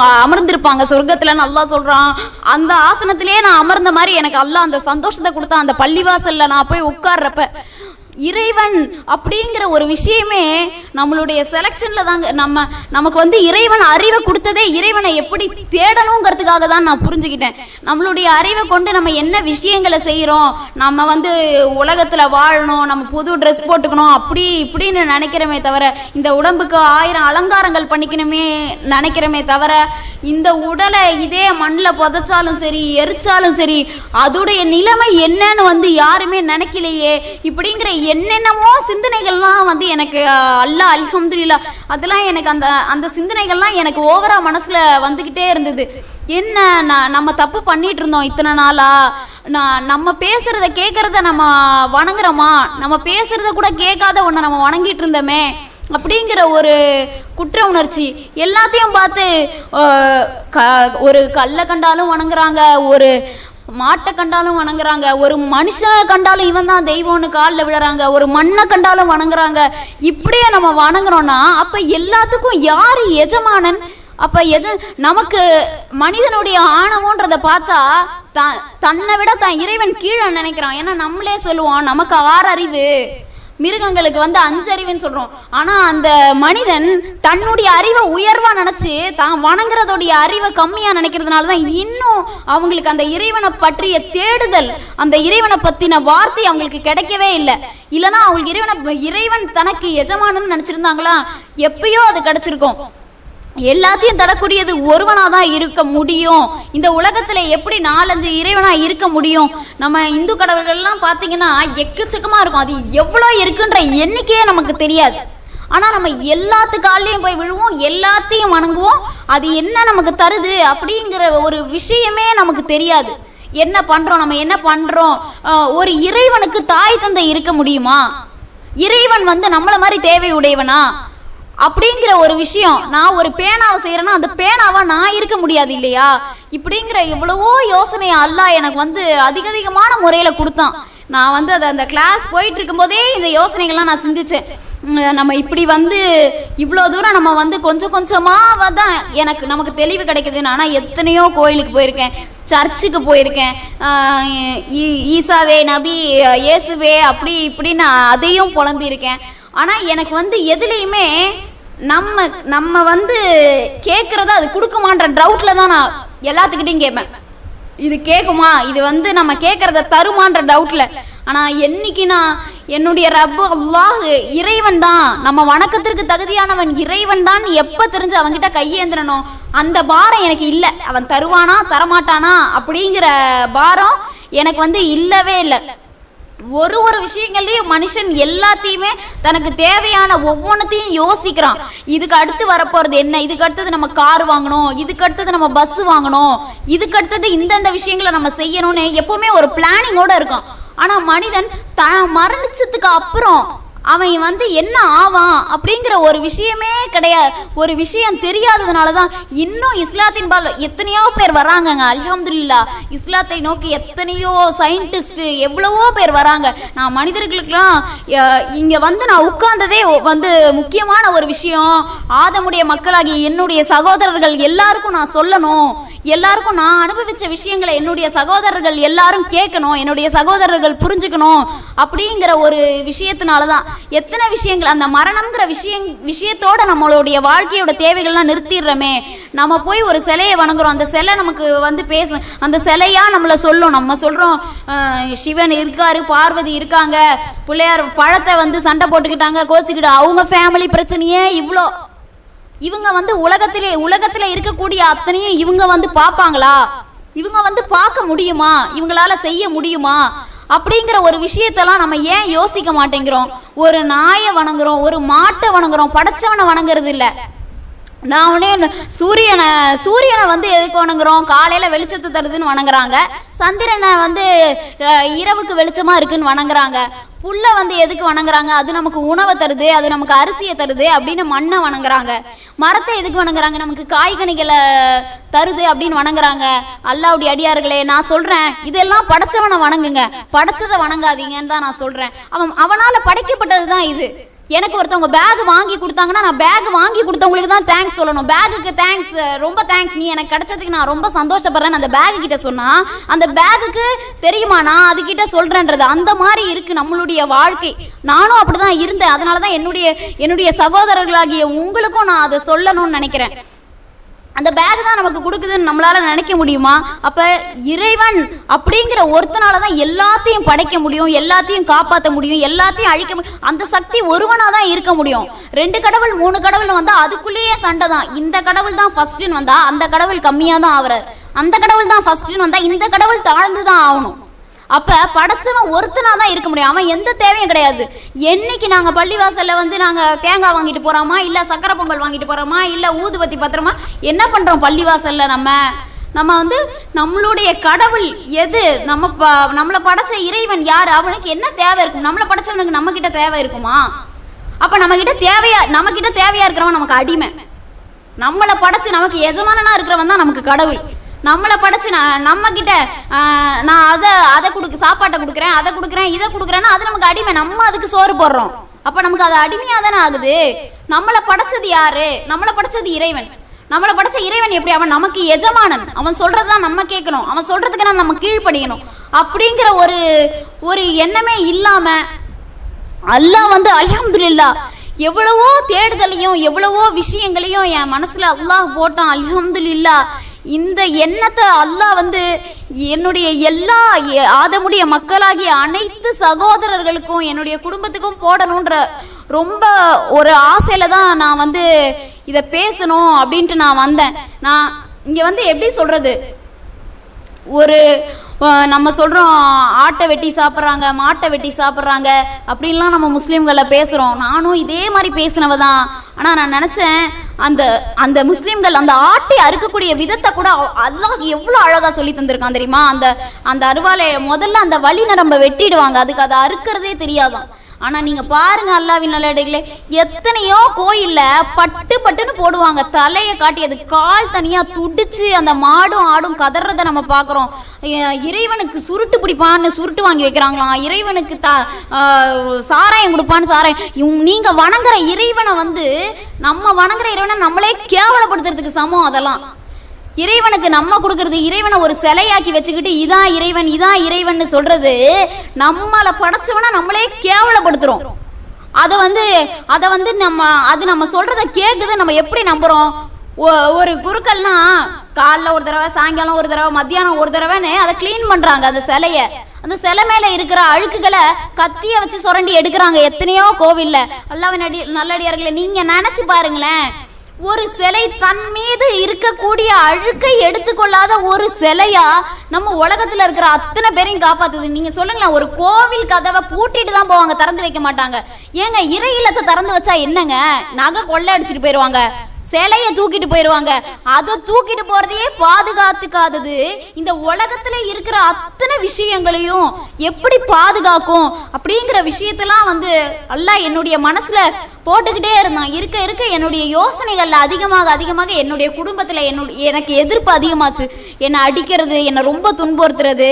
அவங்க அமர்ந்திருப்பாங்க. சொர்க்கத்துல நல்லா சொல்றான். அந்த ஆசனத்திலேயே நான் அமர்ந்த மாதிரி எனக்கு எல்லாம் அந்த சந்தோஷத்தை கொடுத்தான். அந்த பள்ளிவாசல்ல நான் போய் உட்கார்றப்ப இறைவன் அப்படிங்கிற ஒரு விஷயமே நம்மளுடைய செலெக்ஷனில் தாங்க நம்ம நமக்கு வந்து இறைவன் அறிவை கொடுத்ததே இறைவனை எப்படி தேடணுங்கிறதுக்காக தான் நான் புரிஞ்சுக்கிட்டேன். நம்மளுடைய அறிவை கொண்டு நம்ம என்ன விஷயங்களை செய்கிறோம் நம்ம வந்து உலகத்தில் வாழணும் நம்ம புது ட்ரெஸ் போட்டுக்கணும் அப்படி இப்படின்னு நினைக்கிறோமே தவிர இந்த உடம்புக்கு ஆயிரம் அலங்காரங்கள் பண்ணிக்கணுமே நினைக்கிறோமே தவிர இந்த உடலை இதே மண்ணில் புதைச்சாலும் சரி எரிச்சாலும் சரி அதோடைய நிலைமை என்னன்னு வந்து யாருமே நினைக்கலையே. இப்படிங்கிற என்னென்னமோ சிந்தனைகள்லாம் வந்து எனக்கு அஹ், அல்லாஹ் அதெல்லாம் எனக்கு அந்த அந்த சிந்தனைகள்லாம் எனக்கு ஓவரா மனசுல வந்துகிட்டே இருந்தது. என்ன நான் நம்ம தப்பு பண்ணிட்டு இருந்தோம் இத்தனை நாளா? நான் நம்ம பேசுறத கேட்கறத நம்ம வணங்குறோமா? நம்ம பேசுறத கூட கேட்காத ஒன்றை நம்ம வணங்கிட்டு இருந்தோமே அப்படிங்கிற ஒரு குற்ற உணர்ச்சி. எல்லாத்தையும் பார்த்து க- ஒரு கல்லை கண்டாலும் வணங்குறாங்க ஒரு மாட்டை கண்டாலும் வணங்குறாங்க. ஒரு மனுஷனை கண்டாலும் இவன் தான் தெய்வம்னு காலில் விழுறாங்க. ஒரு மண்ணை கண்டாலும் வணங்குறாங்க. இப்படியே நம்ம வணங்குறோம்னா அப்ப எல்லாத்துக்கும் யாரு எஜமானன்? அப்ப எது நமக்கு மனிதனுடைய ஆணவன்றதை பார்த்தா த தன்னை விட தான் இறைவன் கீழே நினைக்கிறான். ஏன்னா நம்மளே சொல்லுவோம் நமக்கு ஆறறிவு மிருகங்களுக்கு வந்து அஞ்சறிவுன்னு சொல்கிறோம் ஆனால் அந்த மனிதன் தன்னுடைய அறிவை உயர்வாக நினச்சி தான் வணங்குறதோடைய அறிவை கம்மியாக நினைக்கிறதுனால தான் இன்னும் அவங்களுக்கு அந்த இறைவனை பற்றிய தேடுதல் அந்த இறைவனை பற்றின வார்த்தை அவங்களுக்கு கிடைக்கவே இல்லை. இல்லைன்னா அவங்களுக்கு இறைவனை இறைவன் தனக்கு எஜமானன்னு நினச்சிருந்தாங்களா? எப்பயோ அது கிடச்சிருக்கும். எல்லாத்தையும் தரக்கூடியது ஒருவனாக தான் இருக்க முடியும். இந்த உலகத்தில் எப்படி நாலஞ்சு இறைவனாக இருக்க முடியும்? நம்ம இந்து கடவுள்கள்லாம் பார்த்தீங்கன்னா எக்கச்சக்கமாக இருக்கும். அது எவ்வளோ இருக்குன்ற எண்ணிக்கையே நமக்கு தெரியாது. ஆனால் நம்ம எல்லாத்து காலையும் போய் விழுவோம் எல்லாத்தையும் வணங்குவோம். அது என்ன நமக்கு தருது அப்படிங்கிற ஒரு விஷயமே நமக்கு தெரியாது. என்ன பண்ணுறோம் நம்ம என்ன பண்ணுறோம் ஒரு இறைவனுக்கு தாய் தந்தை இருக்க முடியுமா? இறைவன் வந்து நம்மளை மாதிரி தேவை உடையவனா? அப்படிங்கிற ஒரு விஷயம் நான் ஒரு பேனாவை செய்யறேன்னா அந்த பேனாவா நான் இருக்க முடியாது இல்லையா? இப்படிங்கிற எவ்வளவோ யோசனை அல்லாஹ் எனக்கு வந்து அதிக அதிகமான முறையில் கொடுத்தான். நான் வந்து அதை அந்த கிளாஸ் போயிட்டு இருக்கும்போதே இந்த யோசனைகள்லாம் நான் சிந்திச்சேன். நம்ம இப்படி வந்து இவ்வளோ தூரம் நம்ம வந்து கொஞ்சம் கொஞ்சமாக தான் எனக்கு நமக்கு தெளிவு கிடைக்குது ஆனால் எத்தனையோ கோயிலுக்கு போயிருக்கேன் சர்ச்சுக்கு போயிருக்கேன். ஈ- ஈசாவே நபி இயேசுவே அப்படி இப்படின்னு அதையும் புலம்பியிருக்கேன். ஆனால் எனக்கு வந்து எதுலேயுமே நம்ம நம்ம வந்து கேட்குறத அது கொடுக்குமான்ற டவுட்டில் தான் நான் எல்லாத்துக்கிட்டையும் கேட்பேன். இது கேட்குமா இது வந்து நம்ம கேட்குறத தருமான்ற டவுட்டில் ஆனால் என்னைக்கு நான் என்னுடைய ரப்பு அல்லாஹ் இறைவன் தான் நம்ம வணக்கத்திற்கு தகுதியானவன் இறைவன் தான் எப்போ தெரிஞ்சு அவன்கிட்ட கையேந்திரனோ அந்த பாரம் எனக்கு இல்லை. அவன் தருவானா தரமாட்டானா அப்படிங்கிற பாரம் எனக்கு வந்து இல்லவே இல்லை. ஒரு ஒரு விஷயங்கள்லயும் மனுஷன் எல்லாத்தையுமே தனக்கு தேவையான ஒவ்வொன்றத்தையும் யோசிக்கிறான். இதுக்கு அடுத்து வரப்போறது என்ன? இதுக்கு அடுத்தது நம்ம கார் வாங்கணும். இதுக்கு அடுத்தது நம்ம பஸ் வாங்கணும். இதுக்கு அடுத்தது இந்தந்த விஷயங்களை நம்ம செய்யணும்னு எப்பவுமே ஒரு பிளானிங்கோட இருக்கும் ஆனா மனிதன் த மரணிச்சதுக்கு அப்புறம் அவன் வந்து என்ன ஆவான் அப்படிங்கிற ஒரு விஷயமே கிடையாது. ஒரு விஷயம் தெரியாததுனால தான் இன்னும் இஸ்லாத்தின் பால் எத்தனையோ பேர் வராங்கங்க. அலமதுல்லா இஸ்லாத்தை நோக்கி எத்தனையோ சயின்டிஸ்ட்டு எவ்வளவோ பேர் வராங்க. நான் மனிதர்களுக்கெல்லாம் இங்கே வந்து நான் உட்கார்ந்ததே வந்து முக்கியமான ஒரு விஷயம். ஆதமுடைய மக்களாகிய என்னுடைய சகோதரர்கள் எல்லாருக்கும் நான் சொல்லணும். எல்லாருக்கும் நான் அனுபவிச்ச விஷயங்களை என்னுடைய சகோதரர்கள் எல்லாரும் கேட்கணும் என்னுடைய சகோதரர்கள் புரிஞ்சுக்கணும் அப்படிங்கிற ஒரு விஷயத்தினால தான் எத்தனை விஷயங்கள் அந்த மரணம்ங்கிற விஷயம் விஷயத்தோட நம்மளுடைய வாழ்க்கையோட தேவைகள்லாம் நிறுத்திடுறோமே. நம்ம போய் ஒரு சிலையை வணங்குறோம் அந்த சிலை நமக்கு வந்து பேசும் அந்த சிலையா நம்மளை சொல்லும். நம்ம சொல்கிறோம் சிவன் இருக்காரு பார்வதி இருக்காங்க பிள்ளையார் பழத்தை வந்து சண்டை போட்டுக்கிட்டாங்க கோச்சிக்கிட்டு அவங்க ஃபேமிலி பிரச்சனையே இவ்வளோ இவங்க வந்து உலகத்திலே உலகத்துல இருக்கக்கூடிய அத்தனையும் இவங்க வந்து பார்ப்பாங்களா? இவங்க வந்து பார்க்க முடியுமா? இவங்களால செய்ய முடியுமா? அப்படிங்கிற ஒரு விஷயத்தெல்லாம் நம்ம ஏன் யோசிக்க மாட்டேங்கிறோம்? ஒரு நாயை வணங்குறோம் ஒரு மாட்டை வணங்குறோம் படைச்சவனை வணங்குறது இல்ல. நான் உடனே சூரியனை சூரியனை வந்து எதுக்கு வணங்குறோம்? காலையில வெளிச்சத்தை தருதுன்னு வணங்குறாங்க. சந்திரனை வந்து இரவுக்கு வெளிச்சமா இருக்குன்னு வணங்குறாங்க. புல்லை வந்து எதுக்கு வணங்குறாங்க? அது நமக்கு உணவை தருது அது நமக்கு அரிசியை தருது அப்படின்னு மண்ணை வணங்குறாங்க. மரத்தை எதுக்கு வணங்குறாங்க? நமக்கு காய்கனிகளை தருது அப்படின்னு வணங்குறாங்க. அல்லாவுடைய அடியார்களே நான் சொல்றேன் இதெல்லாம் படைச்சவனை வணங்குங்க. படைச்சதை வணங்காதீங்கன்னு தான் நான் சொல்றேன். அவன் அவனால படைக்கப்பட்டது தான் இது. எனக்கு ஒருத்தவங்க பேக் வாங்கி கொடுத்தாங்கன்னா நான் பேக் வாங்கி கொடுத்தவங்களுக்கு தான் தேங்க்ஸ் சொல்லணும். பேக்குக்கு தேங்க்ஸ் ரொம்ப தேங்க்ஸ் நீ எனக்கு கிடைச்சதுக்கு நான் ரொம்ப சந்தோஷப்படுறேன் அந்த பேக் கிட்ட சொன்னா அந்த பேக்குக்கு தெரியுமா? நான் அதுக்கிட்ட சொல்றேன்றது. அந்த மாதிரி இருக்கு நம்மளுடைய வாழ்க்கை. நானும் அப்படிதான் இருந்தேன். அதனால தான் என்னுடைய என்னுடைய சகோதரர்களாகிய உங்களுக்கும் நான் அதை சொல்லணும்னு நினைக்கிறேன். அந்த பேக் தான் நமக்கு கொடுக்குதுன்னு நம்மளால நினைக்க முடியுமா? அப்ப இறைவன் அப்படிங்கிற ஒருத்தனால தான் எல்லாத்தையும் படைக்க முடியும் எல்லாத்தையும் காப்பாற்ற முடியும் எல்லாத்தையும் அழிக்க முடியும். அந்த சக்தி ஒருவனா தான் இருக்க முடியும். ரெண்டு கடவுள் மூணு கடவுள் வந்தா அதுக்குள்ளேயே சண்டை தான். இந்த கடவுள் தான் ஃபர்ஸ்ட்னு வந்தா அந்த கடவுள் கம்மியா தான் ஆகுறாரு அந்த கடவுள் தான் ஃபர்ஸ்ட்னு வந்தா இந்த கடவுள் தாழ்ந்து தான் ஆகணும். அப்ப படைச்சவன் ஒருத்தனா தான் இருக்க முடியும். அவன் எந்த தேவையும் கிடையாது. என்னைக்கு நாங்க பள்ளிவாசல்ல வந்து நாங்க தேங்காய் வாங்கிட்டு போறோமா இல்ல சக்கரை பொங்கல் வாங்கிட்டு போறோமா இல்ல ஊதுபத்தி பத்திரமா என்ன பண்றோம் பள்ளிவாசல்ல நம்ம? நம்ம வந்து நம்மளுடைய கடவுள் எது? நம்ம ப நம்மளை படைச்ச இறைவன் யார்? அவனுக்கு என்ன தேவை இருக்கும்? நம்மளை படைச்சவனுக்கு நம்ம கிட்ட தேவை இருக்குமா? அப்ப நம்ம கிட்ட தேவையா நம்ம கிட்ட தேவையா இருக்கிறவன் நமக்கு அடிமை. நம்மளை படைச்சு நமக்கு எஜமானனா இருக்கிறவன் தான் நமக்கு கடவுள். நம்மளை படைச்சு நான் நம்ம கிட்ட நான் அதை அதை கொடுக்க சாப்பாட்டை கொடுக்குறேன் அதை கொடுக்குறேன் இதை கொடுக்குறேன்னா அது நமக்கு அடிமை. நம்ம அதுக்கு சோறு போடுறோம். அப்ப நமக்கு அது அடிமையாக தானே ஆகுது? நம்மளை படைச்சது யாரு? நம்மளை படைச்சது இறைவன். நம்மளை படைச்ச இறைவன் எப்படி? அவன் நமக்கு எஜமானன். அவன் சொல்றதுதான் நம்ம கேட்கணும். அவன் சொல்றதுக்கு நான் நம்ம கீழ்ப்படியணும். அப்படிங்கிற ஒரு ஒரு எண்ணமே இல்லாம அல்லாஹ் வந்து அல்ஹம்துலில்லாஹ் எவ்வளவோ தேடுதலையும் எவ்வளவோ விஷயங்களையும் என் மனசுல அல்லாஹ் போட்டான். அல்ஹம்துலில்லாஹ். இந்த எண்ணத்தை அல்லாஹ் வந்து என்னுடைய எல்லா ஆதமுடைய மக்களாகிய அனைத்து சகோதரர்களுக்கும் என்னுடைய குடும்பத்துக்கும் போடணுன்ற ரொம்ப ஒரு ஆசையில தான் நான் வந்து இதை பேசணும் அப்படின்ட்டு நான் வந்தேன். நான் இங்க வந்து எப்படி சொல்றது? ஒரு நம்ம சொல்றோம் ஆட்டை வெட்டி சாப்பிட்றாங்க மாட்டை வெட்டி சாப்பிட்றாங்க அப்படின்லாம் நம்ம முஸ்லீம்களை பேசுறோம். நானும் இதே மாதிரி பேசினவ தான் ஆனால் நான் நினச்சேன் அந்த அந்த முஸ்லீம்கள் அந்த ஆட்டை அறுக்கக்கூடிய விதத்தை கூட அல்லாஹ் எவ்வளோ அழகாக சொல்லி தந்திருக்கான் தெரியுமா? அந்த அந்த அருவாலை முதல்ல அந்த வழி நரம்ப வெட்டிடுவாங்க. அதுக்கு அதை அறுக்கிறதே தெரியாதான். ஆனால் நீங்கள் பாருங்கள் அல்லாவின் நல்லடைகளே எத்தனையோ கோயிலில் பட்டு பட்டுன்னு போடுவாங்க. தலையை காட்டி அது கால் தனியாக துடிச்சு அந்த மாடும் ஆடும் கதறத நம்ம பார்க்குறோம் இறைவனுக்கு சுருட்டு பிடிப்பான்னு சுருட்டு வாங்கி வைக்கிறாங்களாம். இறைவனுக்கு த சாராயம் கொடுப்பான்னு சாராயம். நீங்கள் வணங்குற இறைவனை வந்து நம்ம வணங்குற இறைவனை நம்மளே கேவலப்படுத்துறதுக்கு சமம் அதெல்லாம். இறைவனுக்கு நம்ம கொடுக்கறது இறைவனை ஒரு சிலையாக்கி வச்சுக்கிட்டு இதான் இறைவன் இதான் இறைவன் சொல்றது நம்மளை படைச்சவனா நம்மளே கேவலப்படுத்துறோம். அதை வந்து அதை வந்து நம்ம அது நம்ம சொல்றத கேட்குது நம்ம எப்படி நம்புறோம்? ஒ- ஒரு குருக்கள்னா காலைல ஒரு தடவை சாயங்காலம் ஒரு தடவை மத்தியானம் ஒரு தடவைன்னு அதை க்ளீன் பண்றாங்க அந்த சிலைய. அந்த சிலை மேல இருக்கிற அழுக்குகளை கத்திய வச்சு சுரண்டி எடுக்கிறாங்க எத்தனையோ கோவில்ல. அல்லாவின் அடி நல்லடியார்களே நீங்க நினைச்சு பாருங்களேன். ஒரு சிலை தன் மீது இருக்கக்கூடிய அழுக்கை எடுத்துக்கொள்ளாத ஒரு சிலையா நம்ம உலகத்துல இருக்கிற அத்தனை பேரையும் காப்பாத்துது. நீங்க சொல்லுங்களேன் ஒரு கோவில் கதவை பூட்டிட்டு தான் போவாங்க திறந்து வைக்க மாட்டாங்க. ஏங்க இறை இல்லத்தை திறந்து வச்சா என்னங்க? நகை கொள்ளை அடிச்சிட்டு போயிருவாங்க. சிலைய தூக்கிட்டு போயிருவாங்க. அதை தூக்கிட்டு போறதையே பாதுகாத்துக்காதது. இந்த உலகத்துல இருக்கிற அத்தனை விஷயங்களையும் எப்படி பாதுகாக்கும் அப்படிங்கிற விஷயத்தெல்லாம் வந்து அல்ல என்னுடைய மனசுல போட்டுக்கிட்டே இருந்தான். இருக்க இருக்க என்னுடைய யோசனைகள்ல அதிகமாக அதிகமாக என்னுடைய குடும்பத்துல என்னுடைய எனக்கு எதிர்ப்பு அதிகமாச்சு. என்னை அடிக்கிறது என்னை ரொம்ப துன்புறுத்துறது.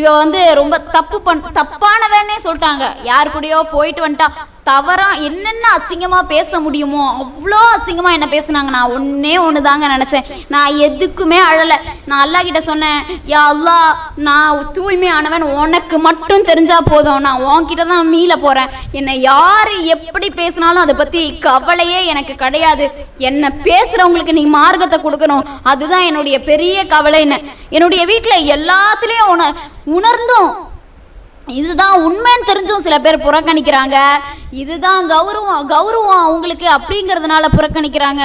இவ வந்து ரொம்ப தப்பு பண் தப்பானவன்னே சொல்லிட்டாங்க. யார் கூடயோ போயிட்டு வந்துட்டா. தவறா என்னென்ன அசிங்கமா பேச முடியுமோ அவ்வளோ அசிங்கமா என்ன பேசுனாங்க. நான் ஒன்னே ஒன்று தாங்க நினைச்சேன். நான் எதுக்குமே அழல. நான் அல்லாஹ் கிட்ட சொன்னேன் யா அல்லா நான் தூய்மையானவன் உனக்கு மட்டும் தெரிஞ்சா போதும். நான் உன்கிட்ட தான் மீள போறேன். என்னை யாரு எப்படி பேசினாலும் அதை பத்தி கவலையே எனக்கு கிடையாது. என்னை பேசுறவங்களுக்கு நீ மார்க்கத்தை கொடுக்கணும். அதுதான் என்னுடைய பெரிய கவலைன்னு. என்னுடைய வீட்டில் எல்லாத்துலேயும் உன உணர்ந்தும் இதுதான் உண்மைன்னு தெரிஞ்சும் சில பேர் புறக்கணிக்கிறாங்க. இதுதான் கௌரவம் கௌரவம் அவங்களுக்கு அப்படிங்கிறதுனால புறக்கணிக்கிறாங்க.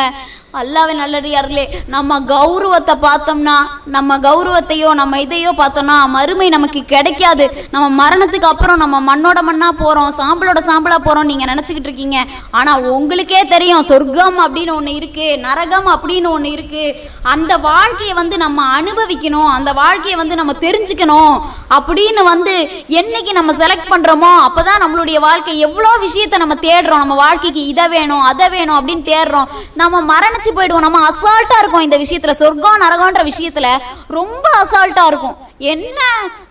அல்லாவே நல்லடியார்களே நம்ம கௌரவத்தை பார்த்தோம்னா நம்ம கௌரவத்தையோ நம்ம இதையோ பார்த்தோம்னா மறுமை நமக்கு கிடைக்காது. நம்ம மரணத்துக்கு அப்புறம் நம்ம மண்ணோட மண்ணா போறோம் சாம்பலோட சாம்பலாக போறோம் நீங்க நினைச்சுக்கிட்டு இருக்கீங்க. ஆனா உங்களுக்கே தெரியும் சொர்க்கம் அப்படின்னு ஒண்ணு இருக்கு நரகம் அப்படின்னு ஒண்ணு இருக்கு. அந்த வாழ்க்கையை வந்து நம்ம அனுபவிக்கணும் அந்த வாழ்க்கையை வந்து நம்ம தெரிஞ்சுக்கணும். அப்படின்னு வந்து என்னைக்கு நம்ம செலக்ட் பண்றோமோ அப்பதான் நம்மளுடைய வாழ்க்கை எவ்வளோ விஷயத்தை நம்ம தேடுறோம். நம்ம வாழ்க்கைக்கு இதை வேணும் அதை வேணும் அப்படின்னு தேடுறோம். நம்ம நினைச்சு போயிடுவோம். நம்ம அசால்ட்டா இருக்கும். இந்த விஷயத்துல சொர்க்கம் நரகம்ன்ற விஷயத்துல ரொம்ப அசால்ட்டா இருக்கும். என்ன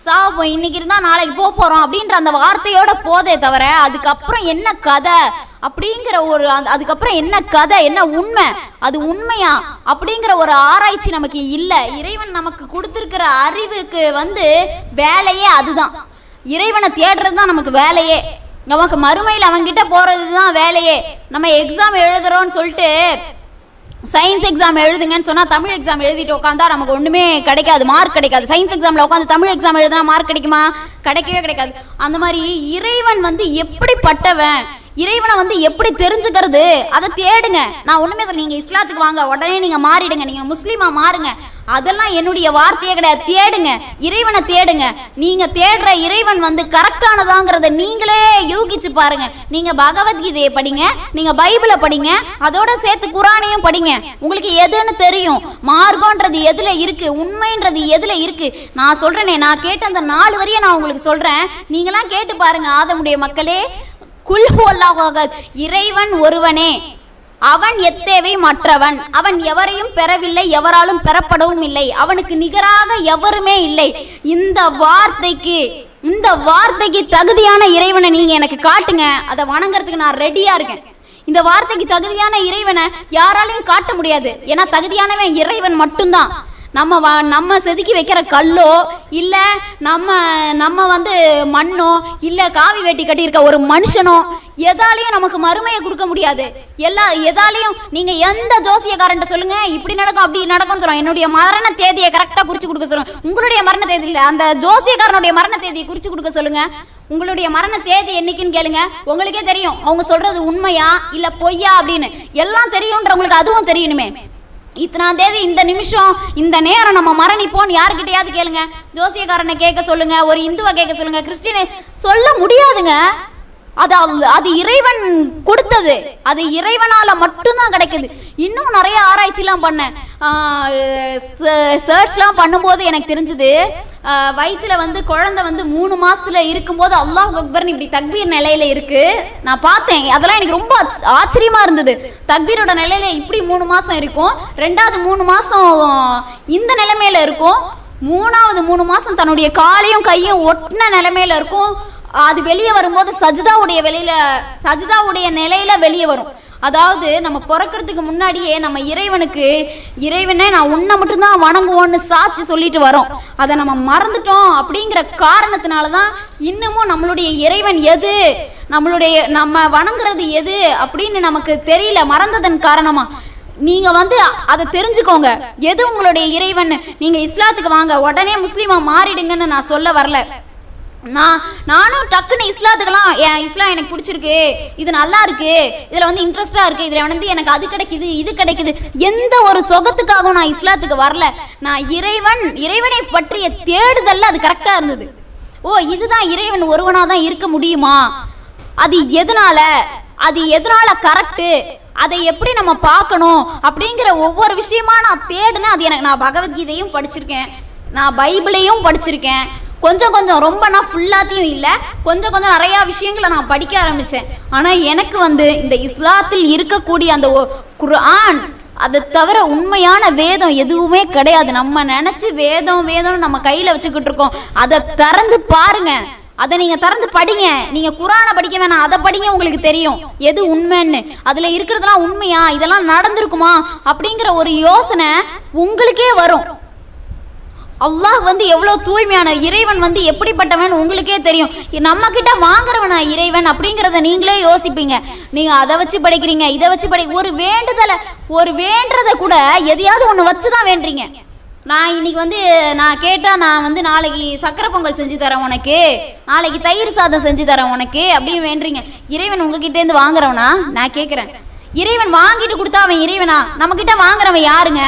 சாவோம் இன்னைக்கு இருந்தா நாளைக்கு போக போறோம் அப்படின்ற அந்த வார்த்தையோட போதே தவிர அதுக்கப்புறம் என்ன கதை அப்படிங்கிற ஒரு அதுக்கப்புறம் என்ன கதை என்ன உண்மை அது உண்மையா அப்படிங்கிற ஒரு ஆராய்ச்சி நமக்கு இல்லை. இறைவன் நமக்கு கொடுத்துருக்கிற அறிவுக்கு வந்து வேலையே அதுதான். இறைவனை தேடுறது தான் நமக்கு வேலையே. நமக்கு மறுமையில் அவங்கிட்ட போகிறது தான் வேலையே. நம்ம எக்ஸாம் எழுதுறோம்னு சொல்லிட்டு சயின்ஸ் எக்ஸாம் எழுதுங்கன்னு சொன்னால் தமிழ் எக்ஸாம் எழுதிட்டு உட்காந்தா நமக்கு ஒன்றுமே கிடைக்காது மார்க் கிடைக்காது. சயின்ஸ் எக்ஸாமில் உட்காந்து தமிழ் எக்ஸாம் எழுதுனா மார்க் கிடைக்குமா? கிடைக்கவே கிடைக்காது. அந்த மாதிரி இறைவன் வந்து எப்படிப்பட்டவன்? இறைவனை வந்து எப்படி தெரிஞ்சுக்கிறது? அதை தேடுங்க. நான் ஒண்ணுமே சொல்ல நீங்க இஸ்லாத்துக்கு வாங்க. உடனே நீங்க மாறிடுங்க. நீங்க முஸ்லீமா மாறுங்க. அதெல்லாம் என்னுடைய வார்த்தையே கிடையாது. தேடுங்க. இறைவனை தேடுங்க. நீங்க தேடுற இறைவன் வந்து கரெக்டானதாங்கிறத நீங்களே யூகிச்சு பாருங்க. நீங்க பகவத்கீதையை படிங்க. நீங்க பைபிளை படிங்க. அதோட சேர்த்து குரானையும் படிங்க. உங்களுக்கு எதுன்னு தெரியும். மார்க்கன்றது எதுல இருக்கு? உண்மைன்றது எதுல இருக்கு? நான் சொல்றேனே. நான் கேட்ட அந்த நாலு வரியை நான் உங்களுக்கு சொல்றேன். நீங்களாம் கேட்டு பாருங்க ஆதமுடைய மக்களே. குல்ஹு இறைவன் ஒருவனே. அவன் எத்தேவை மற்றவன். அவன் எவரையும் பெறவில்லை எவராலும் பெறப்படவும் இல்லை. அவனுக்கு நிகராக எவருமே இல்லை. இந்த வார்த்தைக்கு இந்த வார்த்தைக்கு தகுதியான இறைவனை நீங்க எனக்கு காட்டுங்க. அதை வணங்குறதுக்கு நான் ரெடியா இருக்கேன். இந்த வார்த்தைக்கு தகுதியான இறைவனை யாராலையும் காட்ட முடியாது. ஏன்னா தகுதியானவன் இறைவன் மட்டும்தான். நம்ம வா நம்ம செதுக்கி வைக்கிற கல்லோ இல்லை நம்ம நம்ம வந்து மண்ணோ இல்லை காவி வேட்டி கட்டியிருக்க ஒரு மனுஷனோ எதாலையும் நமக்கு மறுமையை கொடுக்க முடியாது. எல்லா எதாலையும் நீங்கள் எந்த ஜோசியக்காரன்ட்ட சொல்லுங்க இப்படி நடக்கும் அப்படி நடக்கும்னு சொல்லுவாங்க. என்னுடைய மரண தேதியை கரெக்டாக குறித்து கொடுக்க சொல்லுங்கள் உங்களுடைய மரண தேதி அந்த ஜோசியக்காரனுடைய மரண தேதியை குறித்து கொடுக்க சொல்லுங்கள் உங்களுடைய மரண தேதி என்னைக்குன்னு கேளுங்க. உங்களுக்கே தெரியும். அவங்க சொல்றது உண்மையா இல்ல பொய்யா அப்படின்னு. எல்லாம் தெரியும்ன்றவங்களுக்கு அதுவும் தெரியணுமே. இத்தனாம் தேதி இந்த நிமிஷம் இந்த நேரம் நம்ம மரணிப்போம்னு யாருக்கிட்டையாவது கேளுங்க. ஜோசியக்காரனை கேட்க சொல்லுங்க ஒரு இந்துவை கேட்க சொல்லுங்க. கிறிஸ்டினை சொல்ல முடியாதுங்க. அது அது இறைவன் கொடுத்தது. அது இறைவனால மட்டும்தான் கிடைக்குது. இன்னும் நிறைய ஆராய்ச்சிலாம் பண்ணேன். சர்ச்லாம் பண்ணும்போது எனக்கு தெரிஞ்சது வயிற்றுல வந்து குழந்தை வந்து மூணு மாசத்துல இருக்கும்போது அல்லாஹ் அக்பர்னு இப்படி தக்பீர் நிலையில இருக்கு. நான் பார்த்தேன். அதெல்லாம் எனக்கு ரொம்ப ஆச்சரியமா இருந்தது. தக்பீரோட நிலையில இப்படி மூணு மாசம் இருக்கும். ரெண்டாவது மூணு மாசம் இந்த நிலைமையில இருக்கும். மூணாவது மூணு மாசம் தன்னுடைய காலையும் கையும் ஒட்டின நிலைமையில இருக்கும். அது வெளியே வரும்போது சஜிதாவுடைய வெளியில சஜிதாவுடைய நிலையில வெளியே வரும். அதாவது நம்ம பிறக்கிறதுக்கு முன்னாடியே நம்ம இறைவனுக்கு இறைவனே நான் உன்னை மட்டும்தான் வணங்குவோன்னு சாட்சி சொல்லிட்டு வரோம். அதை நம்ம மறந்துட்டோம் அப்படிங்கிற காரணத்தினால தான் இன்னமும் நம்மளுடைய இறைவன் எது? நம்மளுடைய நம்ம வணங்குறது எது? அப்படின்னு நமக்கு தெரியல மறந்ததன் காரணமா. நீங்க வந்து அதை தெரிஞ்சுக்கோங்க. எது உங்களுடைய இறைவன்? நீங்க இஸ்லாத்துக்கு வாங்க உடனே முஸ்லீமா மாறிடுங்கன்னு நான் சொல்ல வரல. நான் நானும் டக்குன்னு இஸ்லாத்துக்கெல்லாம் என் இஸ்லாம் எனக்கு பிடிச்சிருக்கு. இது நல்லா இருக்கு. இதில் வந்து இன்ட்ரெஸ்டாக இருக்கு. இதில் வந்து எனக்கு அது கிடைக்குது இது கிடைக்குது. எந்த ஒரு சொகத்துக்காகவும் நான் இஸ்லாத்துக்கு வரல. நான் இறைவன் இறைவனை பற்றிய தேடுதலில் அது கரெக்டாக இருந்தது. ஓ இதுதான் இறைவன் ஒருவனாக தான் இருக்க முடியுமா? அது எதனால? அது எதனால கரெக்டு அதை எப்படி நம்ம பார்க்கணும்? அப்படிங்கிற ஒவ்வொரு விஷயமா நான் தேடுனேன். அது எனக்கு நான் பகவத்கீதையும் படிச்சிருக்கேன். நான் பைபிளையும் படிச்சிருக்கேன். கொஞ்சம் கொஞ்சம் ரொம்ப நான் ஃபுல்லாத்தையும் இல்லை. கொஞ்சம் கொஞ்சம் நிறையா விஷயங்களை நான் படிக்க ஆரம்பித்தேன் ஆனால் எனக்கு வந்து இந்த இஸ்லாத்தில் இருக்கக்கூடிய அந்த ஒ- குர்ஆன் அதை தவிர உண்மையான வேதம் எதுவுமே கிடையாது. நம்ம நினச்சி வேதம் வேதம்னு நம்ம கையில் வச்சுக்கிட்டு இருக்கோம். அதை திறந்து பாருங்க. அதை நீங்கள் திறந்து படிங்க. நீங்கள் குரானை படிக்க வேணாம். அதை படிங்க உங்களுக்கு தெரியும். எது உண்மைன்னு. அதில் இருக்கிறதெல்லாம் உண்மையா? இதெல்லாம் நடந்திருக்குமா? அப்படிங்கிற ஒரு யோசனை உங்களுக்கே வரும். அல்லாஹ் வந்து எவ்வளோ தூய்மையான இறைவன் வந்து எப்படிப்பட்டவன் உங்களுக்கே தெரியும். நம்ம கிட்ட வாங்குறவனா இறைவன் அப்படிங்கிறத நீங்களே யோசிப்பீங்க. நீங்க அதை வச்சு படிக்கிறீங்க இதை வச்சு படி ஒரு வேண்டுதலை ஒரு வேண்டுறத கூட எதையாவது ஒன்று வச்சு தான் வேண்டுறீங்க. நான் இன்னைக்கு வந்து நான் கேட்டால் நான் வந்து நாளைக்கு சக்கரை பொங்கல் செஞ்சு தரேன் உனக்கு. நாளைக்கு தயிர் சாதம் செஞ்சு தரேன் உனக்கு அப்படின்னு வேண்டுறீங்க. இறைவன் உங்ககிட்ட இருந்து வாங்குறவனா? நான் கேட்குறேன் இறைவன் வாங்கிட்டு கொடுத்தா அவன் இறைவனா? நம்ம கிட்ட வாங்குறவன் யாருங்க?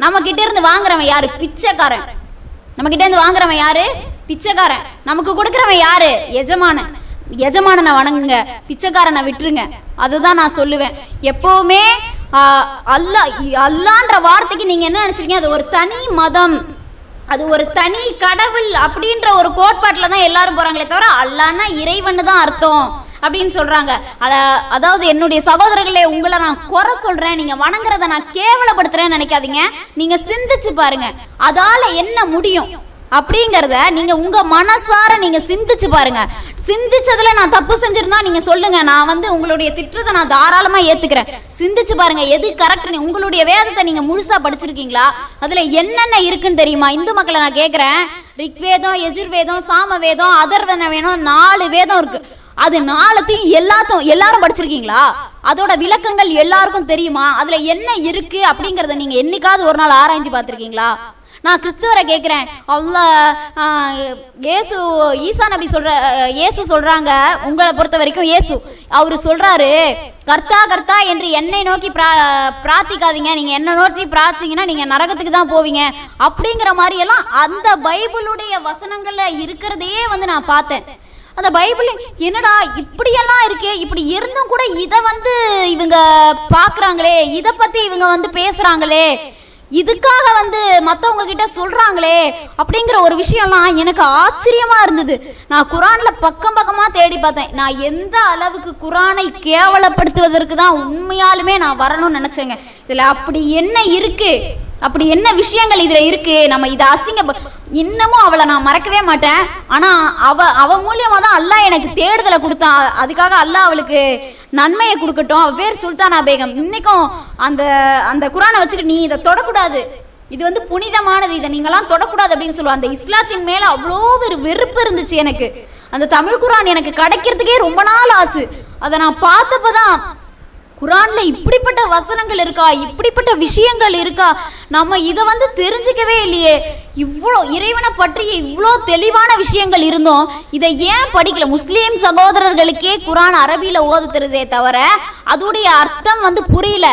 நம்ம கிட்ட இருந்து வாங்குறவன் யாரு? பிச்சைக்காரன். நம்ம கிட்ட இருந்து வாங்குறவன் யாரு? பிச்சைக்காரன். நமக்கு கொடுக்குறவன் யாரு? எஜமானன். எஜமானனை வணங்குங்க. பிச்சைக்காரனை விட்டுருங்க. அதுதான் நான் சொல்லுவேன். எப்பவுமே அல்லாஹ் அல்லான்ற வார்த்தைக்கு நீங்க என்ன நினைச்சிருக்கீங்க? அது ஒரு தனி மதம். அது ஒரு தனி கடவுள் அப்படின்ற ஒரு கோட்பாட்டில் தான் எல்லாரும் போறாங்களே தவிர அல்லான்னா இறைவன்னு தான் அர்த்தம். அப்படின்னு சொல்றாங்க. அத அதாவது என்னுடைய சகோதரர்களே உங்களை நான் குறை சொல்றேன் நீங்க வணங்குறத நான் கேவலப்படுத்துறேன்னு நினைக்காதீங்க. நீங்க சிந்திச்சு பாருங்க. அதால என்ன முடியும்? அப்படிங்கிறத நீங்க உங்க மனசார நீங்க சிந்திச்சு பாருங்க. சிந்திச்சதுல நான் தப்பு செஞ்சிருந்தா நீங்க சொல்லுங்க. நான் வந்து உங்களுடைய திட்டத்தை நான் தாராளமா ஏத்துக்கிறேன். சிந்திச்சு பாருங்க எது கரெக்ட் உங்களுடைய வேதத்தை நீங்க முழுசா படிச்சிருக்கீங்களா? அதுல என்னென்ன இருக்குன்னு தெரியுமா? இந்து மக்களை நான் கேக்குறேன். ரிக்வேதம் எஜுர்வேதம் சாம வேதம் அதர்வன வேதம் நாலு வேதம் இருக்கு. அது நாளத்தையும் எல்லாத்தையும் எல்லாரும் படிச்சிருக்கீங்களா? அதோட விளக்கங்கள் எல்லாருக்கும் தெரியுமா? அதுல என்ன இருக்கு அப்படிங்கறத நீங்க என்னைக்காவது ஒரு நாள் ஆராய்ஞ்சு பார்த்திருக்கீங்களா? நான் கிறிஸ்துவரை கேட்குறேன் அவ்வளோ ஏசு ஈசா நபி சொல்ற ஏசு சொல்கிறாங்க சொல்றாங்க. உங்களை பொறுத்த வரைக்கும் ஏசு அவர் சொல்றாரு கர்த்தா கர்த்தா என்று என்னை நோக்கி பிரா பிரார்த்திக்காதீங்க. நீங்க என்ன நோக்கி பிரார்த்திங்கன்னா நீங்க நரகத்துக்கு தான் போவீங்க. அப்படிங்கிற மாதிரி எல்லாம் அந்த பைபிளுடைய வசனங்கள்ல இருக்கிறதையே வந்து நான் பார்த்தேன். அந்த பைபிள் என்னடா இப்படியெல்லாம் இருக்கே? இப்படி இருந்தும் கூட இதை வந்து இவங்க பார்க்குறாங்களே? இதை பற்றி இவங்க வந்து பேசுகிறாங்களே இதுக்காக வந்து மற்றவங்க கிட்ட சொல்கிறாங்களே அப்படிங்கிற ஒரு விஷயம்லாம் எனக்கு ஆச்சரியமாக இருந்தது. நான் குரானில் பக்கம் பக்கமாக தேடி பார்த்தேன். நான் எந்த அளவுக்கு குரானை கேவலப்படுத்துவதற்கு தான் உண்மையாலுமே நான் வரணும்னு நினச்சேங்க. இதில் அப்படி என்ன இருக்குது அப்படி என்ன விஷயங்கள் இதுல இருக்கு? நம்ம இதை அசிங்க இன்னமும் அவளை நான் மறக்கவே மாட்டேன். ஆனா அவ அவ மூலியமா தான் அல்லாஹ் எனக்கு தேடுதலை கொடுத்தான் அதுக்காக அல்லாஹ் அவளுக்கு நன்மையை கொடுக்கட்டும். அவ பேர் சுல்தானா பேகம். இன்னைக்கும் அந்த அந்த குரானை வச்சுட்டு நீ இதை தொடக்கூடாது. இது வந்து புனிதமானது. இதை நீங்களாம் தொடக்கூடாது அப்படின்னு சொல்லுவோம் அந்த இஸ்லாத்தின் மேல அவ்வளோ ஒரு வெறுப்பு இருந்துச்சு எனக்கு. அந்த தமிழ் குரான் எனக்கு கிடைக்கிறதுக்கே ரொம்ப நாள் ஆச்சு. அதை நான் பார்த்தப்பதான் குரான்ல இப்படிப்பட்ட வசனங்கள் இருக்கா? இப்படிப்பட்ட விஷயங்கள் இருக்கா? நம்ம இதை வந்து தெரிஞ்சுக்கவே இல்லையே. இவ்வளோ இறைவனை பற்றிய இவ்வளோ தெளிவான விஷயங்கள் இருந்தோம். இதை ஏன் படிக்கல? முஸ்லீம் சகோதரர்களுக்கே குரான் அரபியில் ஓதுத்துறதே தவிர அதோடைய அர்த்தம் வந்து புரியல.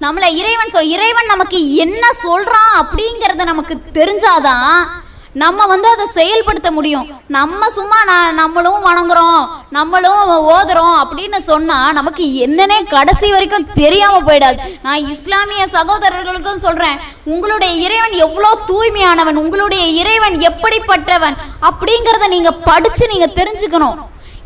நம்மளை இறைவன் சொல் இறைவன் நமக்கு என்ன சொல்றான் அப்படிங்கிறத நமக்கு தெரிஞ்சாதான் நம்ம வந்து அதை செயல்படுத்த முடியும். நம்ம சும்மா நான் நம்மளும் வணங்குறோம் நம்மளும் ஓதுறோம் அப்படின்னு சொன்னா நமக்கு என்னன்னே கடைசி வரைக்கும் தெரியாம போயிடாது. நான் இஸ்லாமிய சகோதரர்களுக்கும் சொல்றேன் உங்களுடைய இறைவன் எவ்வளோ தூய்மையானவன் உங்களுடைய இறைவன் எப்படிப்பட்டவன் அப்படிங்கறத நீங்க படிச்சு நீங்க தெரிஞ்சுக்கணும்.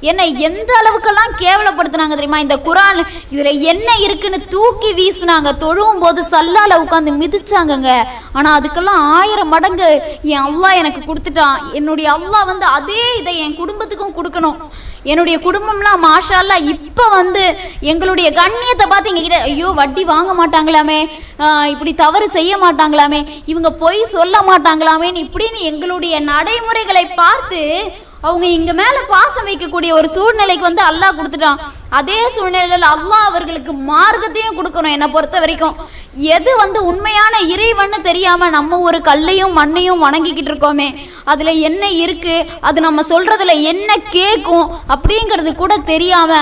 என்னை எந்த அளவுக்கெல்லாம் கேவலப்படுத்துனாங்க தெரியுமா? இந்த குரான் இதில் என்ன இருக்குன்னு தூக்கி வீசுனாங்க. தொழுவும் போது சல்லால உட்காந்து மிதிச்சாங்கங்க. ஆனால் அதுக்கெல்லாம் ஆயிரம் மடங்கு என் அல்லா எனக்கு கொடுத்துட்டான். என்னுடைய அல்லா வந்து அதே இதை என் குடும்பத்துக்கும் கொடுக்கணும். என்னுடைய குடும்பம்லாம் மாஷா இப்போ வந்து எங்களுடைய கண்ணியத்தை பார்த்து எங்ககிட்ட ஐயோ வட்டி வாங்க மாட்டாங்களாமே. இப்படி தவறு செய்ய மாட்டாங்களாமே. இவங்க பொய் சொல்ல மாட்டாங்களாமேன்னு இப்படின்னு எங்களுடைய நடைமுறைகளை பார்த்து அவங்க இங்க மேல பாசம் வைக்கக்கூடிய ஒரு சூழ்நிலைக்கு வந்து அல்லாஹ் கொடுத்துட்டான். அதே சூழ்நிலையில் அல்லாஹ் அவர்களுக்கு மார்க்கத்தையும் கொடுக்கணும் என்னை பொறுத்த வரைக்கும். எது வந்து உண்மையான இறைவன்னு தெரியாம நம்ம ஒரு கல்லையும் மண்ணையும் வணங்கிக்கிட்டு இருக்கோமே அதுல என்ன இருக்கு அது நம்ம சொல்றதுல என்ன கேக்கும் அப்படிங்கிறது கூட தெரியாம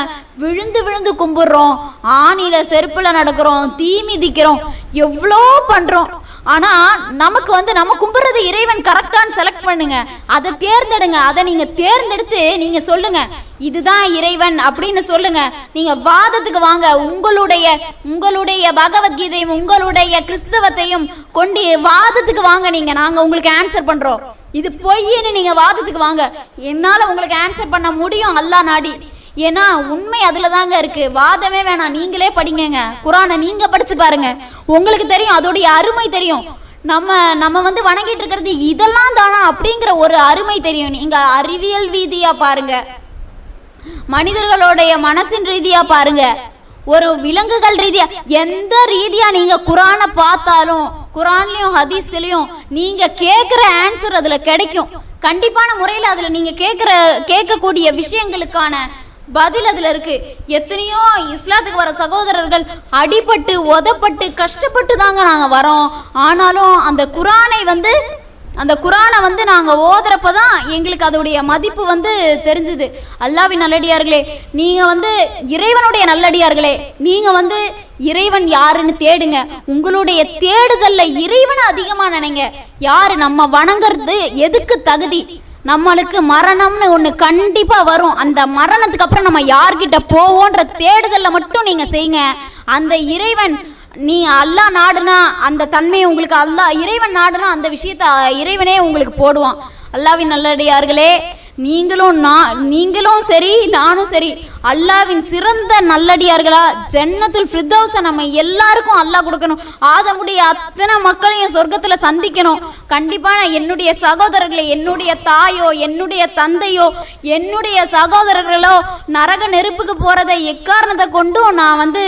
விழுந்து விழுந்து கும்பிடுறோம். ஆணில செருப்புல நடக்கிறோம் தீ மிதிக்கிறோம். எவ்வளோ பண்றோம். ஆனா நமக்கு வந்து நம்ம கும்பிடுறது இறைவன் கரெக்டான்னு செலக்ட் பண்ணுங்க. அதை தேர்ந்தெடுங்க. அதை நீங்க தேர்ந்தெடுத்து நீங்க சொல்லுங்க. இதுதான் இறைவன் அப்படின்னு சொல்லுங்க. நீங்க வாதத்துக்கு வாங்க. உங்களுடைய உங்களுடைய பகவத்கீதையும் உங்களுடைய கிறிஸ்தவத்தையும் கொண்டு வாதத்துக்கு வாங்க நீங்க. நாங்க உங்களுக்கு ஆன்சர் பண்றோம். இது பொய்ன்னு நீங்க வாதத்துக்கு வாங்க. என்னால உங்களுக்கு ஆன்சர் பண்ண முடியும்? அல்லாஹ் நாடி. ஏன்னா உண்மை அதுல தாங்க இருக்கு. வாதமே வேணாம். நீங்களே படிங்கங்க. குரானை நீங்க படிச்சு பாருங்க. உங்களுக்கு தெரியும் அதோடைய அருமை தெரியும். நம்ம நம்ம வந்து வணங்கிட்டு இருக்கிறது இதெல்லாம் தானா அப்படிங்கிற ஒரு அருமை தெரியும். நீங்க அறிவியல் ரீதியா பாருங்க. மனிதர்களுடைய மனசின் ரீதியா பாருங்க. ஒரு விலங்குகள் ரீதியா எந்த ரீதியா நீங்க குரானை பார்த்தாலும் குரான்லயும் ஹதீஸ்லயும் நீங்க கேட்குற ஆன்சர் அதுல கிடைக்கும். கண்டிப்பான முறையில் அதுல நீங்க கேட்குற கேட்கக்கூடிய விஷயங்களுக்கான பதில் அதுல இருக்கு. எத்தனையோ இஸ்லாத்துக்கு வர சகோதரர்கள் அடிபட்டு உதப்பட்டு கஷ்டப்பட்டு தாங்க நாங்க வரோம். ஆனாலும் அந்த குரானை வந்து அந்த குரானை வந்து நாங்கள் ஓதுறப்ப தான் எங்களுக்கு அதோடைய மதிப்பு வந்து தெரிஞ்சுது. அல்லாவின் நல்லடியார்களே நீங்க வந்து இறைவனுடைய நல்லடியார்களே நீங்க வந்து இறைவன் யாருன்னு தேடுங்க. உங்களுடைய தேடுதல்ல இறைவனை அதிகமா நினைங்க. யாரு நம்ம வணங்குறது எதுக்கு தகுதி? நம்மளுக்கு மரணம்னு ஒன்று கண்டிப்பாக வரும். அந்த மரணத்துக்கு அப்புறம் நம்ம யார்கிட்ட போவோன்ற தேடுதலில் மட்டும் நீங்கள் செய்யுங்க. அந்த இறைவன் நீ அல்லாஹ் நாடுனா அந்த தன்மையை உங்களுக்கு அல்லாஹ் இறைவன் நாடுனா அந்த விஷயத்த இறைவனே உங்களுக்கு போடுவான். அல்லாவின் நல்லடியார்களே நீங்களும் நான் நீங்களும் சரி நானும் சரி. அல்லாவின் சிறந்த நல்லடியார்களா ஜன்னத்துல் ஃபிர்தௌஸ நம்ம எல்லாருக்கும் அல்லாஹ் கொடுக்கணும். ஆதமுடைய அத்தனை மக்களையும் சொர்க்கத்துல சந்திக்கணும். கண்டிப்பா நான் என்னுடைய சகோதரர்களை என்னுடைய தாயோ என்னுடைய தந்தையோ என்னுடைய சகோதரர்களோ நரக நெருப்புக்கு போறதை எக்காரணத்தை கொண்டும் நான் வந்து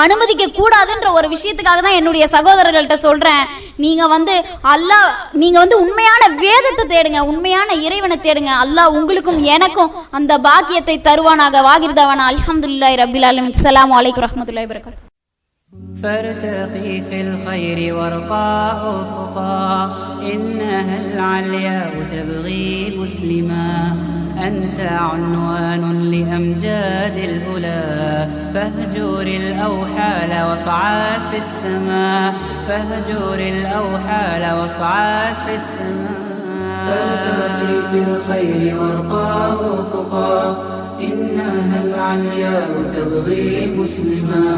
அனுமதிக்க கூடாதுன்ற ஒரு விஷயத்துக்காக தான் என்னுடைய சகோதரர்கள்ட்ட சொல்றேன் நீங்க வந்து அல்லாஹ் நீங்க வந்து உண்மையான வேதத்தை தேடுங்க உண்மையான இறைவனை தேடுங்க அல்லாஹ் உங்களுக்கும் எனக்கும் அந்த பாக்கியத்தை தருவானாக வாகிருதவானா அல்ஹம்துலில்லாஹி ரபில் ஆலமின் அஸ்ஸலாமு அலைக்கும் ரஹ்மத்துல்லாஹி வபரகாத்துஹு فارتقي في الخير وارقى أفقا إنها العلياء تبغي مسلما أنت عنوان لأمجاد الأولى. فاهجر الأوحال واصعد في السماء. فاهجر الأوحال واصعد في السماء. فارتقي في الخير وارقى أفقا إنها العلياء تبغي مسلما.